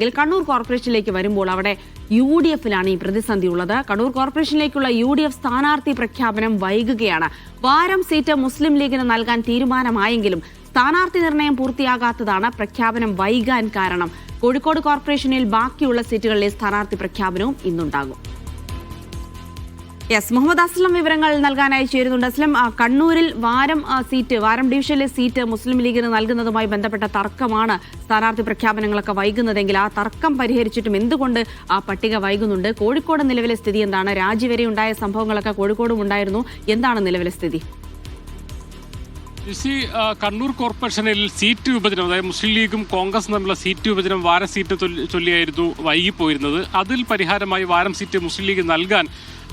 എങ്കിൽ കണ്ണൂർ കോർപ്പറേഷനിലേക്ക് വരുമ്പോൾ അവിടെ യു ഡി എഫിലാണ് ഈ പ്രതിസന്ധി ഉള്ളത്. കണ്ണൂർ കോർപ്പറേഷനിലേക്കുള്ള യു ഡി എഫ് സ്ഥാനാർത്ഥി പ്രഖ്യാപനം വൈകുകയാണ്. വാരം സീറ്റ് മുസ്ലിം ലീഗിന് നൽകാൻ തീരുമാനമായെങ്കിലും സ്ഥാനാർത്ഥി നിർണയം പൂർത്തിയാകാത്തതാണ് പ്രഖ്യാപനം വൈകാൻ കാരണം. കോഴിക്കോട് കോർപ്പറേഷനിൽ ബാക്കിയുള്ള സീറ്റുകളിലെ സ്ഥാനാർത്ഥി പ്രഖ്യാപനവും ഇന്നുണ്ടാകും. യെസ് മുഹമ്മദ് അസ്ലം വിവരങ്ങൾ നൽകാനായി ചേരുന്നുണ്ട്. അസ്ലം കണ്ണൂരിൽ വാരം സീറ്റ് വാരം ഡിവിഷനിലെ സീറ്റ് മുസ്ലിം ലീഗിന് നൽകുന്നതുമായി ബന്ധപ്പെട്ട തർക്കമാണ് സ്ഥാനാർത്ഥി പ്രഖ്യാപനങ്ങളൊക്കെ വൈകുന്നതെങ്കിൽ ആ തർക്കം പരിഹരിച്ചിട്ടും എന്തുകൊണ്ട് ആ പട്ടിക വൈകുന്നുണ്ട്? കോഴിക്കോട് നിലവിലെ സ്ഥിതി എന്താണ്? രാജി വരെ ഉണ്ടായ സംഭവങ്ങളൊക്കെ കോഴിക്കോടും ഉണ്ടായിരുന്നു. എന്താണ് നിലവിലെ സ്ഥിതി? കണ്ണൂർ കോർപ്പറേഷനിൽ സീറ്റ് വിഭജനം അതായത് മുസ്ലിം ലീഗും കോൺഗ്രസും തമ്മിലുള്ള സീറ്റ് വിഭജനം വാരം സീറ്റ് ചൊല്ലി- ചൊല്ലിയായിരുന്നു വൈകിപ്പോയിരുന്നത്. അതിൽ പരിഹാരമായി വാരം സീറ്റ് മുസ്ലിം ലീഗ് നൽകാൻ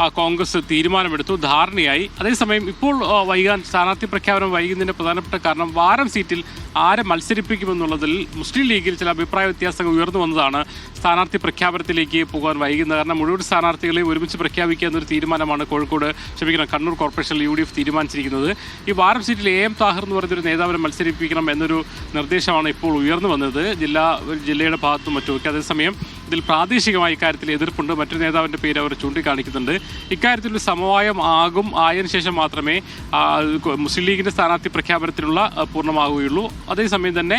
കോൺഗ്രസ് തീരുമാനമെടുത്തു. ധാരണയായി. അതേസമയം ഇപ്പോൾ വൈകാൻ സ്ഥാനാർത്ഥി പ്രഖ്യാപനം വൈകുന്നതിന്റെ പ്രധാനപ്പെട്ട കാരണം വാരം സീറ്റിൽ ആരെ മത്സരിപ്പിക്കുമെന്നുള്ളതിൽ മുസ്ലിം ലീഗിൽ ചില അഭിപ്രായ വ്യത്യാസങ്ങൾ ഉയർന്നു വന്നതാണ് സ്ഥാനാർത്ഥി പ്രഖ്യാപനത്തിലേക്ക് പോകാൻ വൈകുന്നത്. കാരണം മുഴുവൻ സ്ഥാനാർത്ഥികളെയും ഒരുമിച്ച് പ്രഖ്യാപിക്കുക എന്നൊരു തീരുമാനമാണ് കോഴിക്കോട് ക്ഷമിക്കണം കണ്ണൂർ കോർപ്പറേഷനിൽ യു തീരുമാനിച്ചിരിക്കുന്നത്. ഈ വാരം സീറ്റിൽ എ എം താഹിർ എന്ന് പറയുന്നൊരു നേതാവിനെ മത്സരിപ്പിക്കണം എന്നൊരു നിർദ്ദേശമാണ് ഇപ്പോൾ ഉയർന്നു വന്നത്. ജില്ലാ ജില്ലയുടെ ഭാഗത്തും മറ്റുമൊക്കെ. അതേസമയം ഇതിൽ പ്രാദേശികമായി ഇക്കാര്യത്തിൽ എതിർപ്പുണ്ട്. മറ്റൊരു നേതാവിന്റെ പേര് അവർ ചൂണ്ടിക്കാണിക്കുന്നുണ്ട്. ഇക്കാര്യത്തിൽ ഒരു സമവായം ആകും. ആയതിനു ശേഷം മാത്രമേ മുസ്ലിം ലീഗിന്റെ സ്ഥാനാർത്ഥി പ്രഖ്യാപനത്തിനുള്ള പൂർണമാകുകയുള്ളൂ അതേസമയം തന്നെ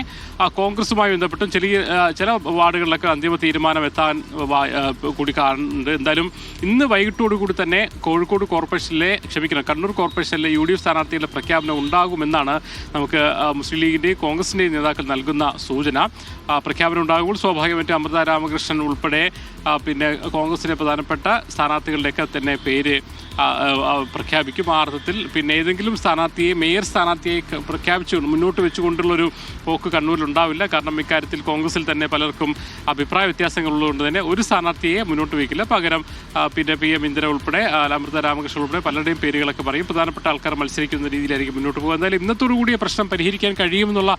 കോൺഗ്രസുമായി ബന്ധപ്പെട്ടും ചെറിയ ചില വാർഡുകളിലൊക്കെ അന്തിമ തീരുമാനം എത്താൻ കൂടി കാണുന്നുണ്ട്. എന്തായാലും ഇന്ന് വൈകിട്ടോടുകൂടി തന്നെ കോഴിക്കോട് കോർപ്പറേഷനിലെ ക്ഷമിക്കണം കണ്ണൂർ കോർപ്പറേഷനിലെ യു ഡി എഫ് സ്ഥാനാർത്ഥികളുടെ പ്രഖ്യാപനം ഉണ്ടാകുമെന്നാണ് നമുക്ക് മുസ്ലിം ലീഗിന്റെയും കോൺഗ്രസിന്റെയും നേതാക്കൾ നൽകുന്ന സൂചന. പ്രഖ്യാപനം ഉണ്ടാകുമ്പോൾ സ്വാഭാവികമായിട്ടും അമൃത രാമകൃഷ്ണൻ ഉൾപ്പെടെ പിന്നെ കോൺഗ്രസിലെ പ്രധാനപ്പെട്ട സ്ഥാനാർത്ഥികളുടെയൊക്കെ തന്നെ പേര് പ്രഖ്യാപിക്കും ആ അർത്ഥത്തിൽ. പിന്നെ ഏതെങ്കിലും സ്ഥാനാർത്ഥിയെ മേയർ സ്ഥാനാർത്ഥിയെ പ്രഖ്യാപിച്ചു മുന്നോട്ട് വെച്ചുകൊണ്ടുള്ളൊരു പോക്ക് കണ്ണൂരിൽ ഉണ്ടാവില്ല കാരണം ഇക്കാര്യത്തിൽ കോൺഗ്രസിൽ തന്നെ പലർക്കും അഭിപ്രായ വ്യത്യാസങ്ങളുള്ളതുകൊണ്ട് തന്നെ ഒരു സ്ഥാനാർത്ഥിയെ മുന്നോട്ട് വയ്ക്കില്ല. പകരം പിന്നെ പി എം ഇന്ദിര ഉൾപ്പെടെ അമൃത രാമകൃഷ്ണൻ ഉൾപ്പെടെ പലരുടെയും പേരുകളൊക്കെ പറയും. പ്രധാനപ്പെട്ട ആൾക്കാർ മത്സരിക്കുന്ന രീതിയിലായിരിക്കും മുന്നോട്ട് പോകുക. എന്തായാലും ഇന്നത്തോടു കൂടിയ പ്രശ്നം പരിഹരിക്കാൻ കഴിയുമെന്നുള്ള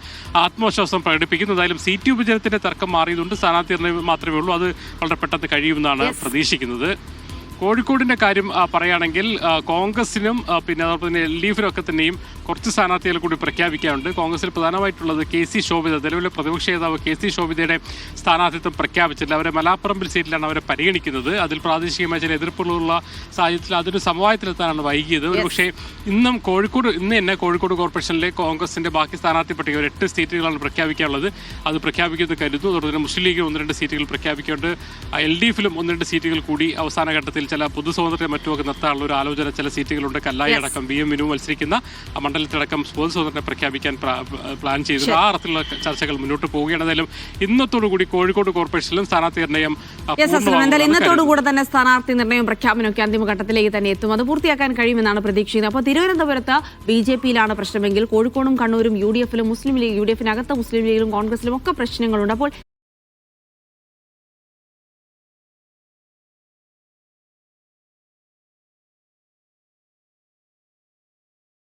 ആത്മവിശ്വാസം പ്രകടിപ്പിക്കുന്നു. എന്തായാലും സീറ്റ് വിഭജനത്തിന്റെ തർക്കം മാറിയതുകൊണ്ട് സ്ഥാനാർത്ഥി നിർണയം മാത്രമേ ഉള്ളൂ. അത് വളരെ പെട്ടെന്ന് കഴിയുമെന്നാണ് പ്രതീക്ഷിക്കുന്നത്. കോഴിക്കോടിന്റെ കാര്യം പറയുകയാണെങ്കിൽ കോൺഗ്രസിനും പിന്നെ അതോടൊപ്പം തന്നെ എൽ ഡി എഫിനും ഒക്കെ തന്നെയും കുറച്ച് സ്ഥാനാർത്ഥികൾ കൂടി പ്രഖ്യാപിക്കാറുണ്ട് കോൺഗ്രസിൽ പ്രധാനമായിട്ടുള്ളത് കെ സി ശോഭിത നിലവിലെ പ്രതിപക്ഷ നേതാവ് കെ സി ശോഭിതയുടെ സ്ഥാനാർത്ഥിത്വം പ്രഖ്യാപിച്ചില്ല അവരെ മലാപ്പറമ്പിൽ സീറ്റിലാണ് അവരെ പരിഗണിക്കുന്നത്. അതിൽ പ്രാദേശികമായ ചില എതിർപ്പുകളുള്ള സാഹചര്യത്തിൽ അതൊരു സമവായത്തിലെത്താനാണ് വൈകിയത്. പക്ഷേ ഇന്നും കോഴിക്കോട് ഇന്ന് തന്നെ കോഴിക്കോട് കോർപ്പറേഷനിലെ കോൺഗ്രസിന്റെ ബാക്കി സ്ഥാനാർത്ഥി പട്ടിക ഒരു എട്ട് സീറ്റുകളാണ് പ്രഖ്യാപിക്കാനുള്ളത്. അത് പ്രഖ്യാപിക്കുന്നത് കരുതുന്നു. അതോടൊപ്പം തന്നെ മുസ്ലിം ലീഗിൽ ഒന്ന് രണ്ട് സീറ്റുകൾ പ്രഖ്യാപിക്കുന്നുണ്ട്. എൽ ഡി എഫിലും ഒന്ന് രണ്ട് സീറ്റുകൾ കൂടി അവസാന ഘട്ടത്തിൽ ചില പൊതു സ്വാതന്ത്ര്യം മറ്റുമൊക്കെ നിർത്താനുള്ള ഒരു ആലോചന ചില സീറ്റുകളുണ്ട്. കല്ലായി അടക്കം ബി എം വിനു മത്സരിക്കുന്ന മണ്ഡലത്തിലടക്കം പൊതു സ്വാതന്ത്ര്യം പ്രഖ്യാപിക്കാൻ പ്ലാൻ ചെയ്തു. ആ അർത്ഥത്തിലുള്ള ചർച്ചകൾ മുന്നോട്ട് പോവുകയാണ്. എന്തായാലും ഇന്നത്തോടു കൂടി കോഴിക്കോട് കോർപ്പറേഷനിലും സ്ഥാനാർത്ഥി നിർണയം ഇന്നത്തോടുകൂടെ തന്നെ സ്ഥാനാർത്ഥി നിർണയം പ്രഖ്യാപനമൊക്കെ അന്തിമഘട്ടത്തിലേക്ക് തന്നെ എത്തും. അത് പൂർത്തിയാക്കാൻ കഴിയുമെന്നാണ് പ്രതീക്ഷിക്കുന്നത്. അപ്പോൾ തിരുവനന്തപുരത്ത് ബി ജെ പിയിലാണ് പ്രശ്നമെങ്കിൽ കോഴിക്കോടും കണ്ണൂരും യു ഡി എഫിലും മുസ്ലിം ലീഗ് യു ഡി എഫിനകത്ത് മുസ്ലിം ലീഗിലും കോൺഗ്രസിലും ഒക്കെ പ്രശ്നങ്ങളുണ്ട്. അപ്പോൾ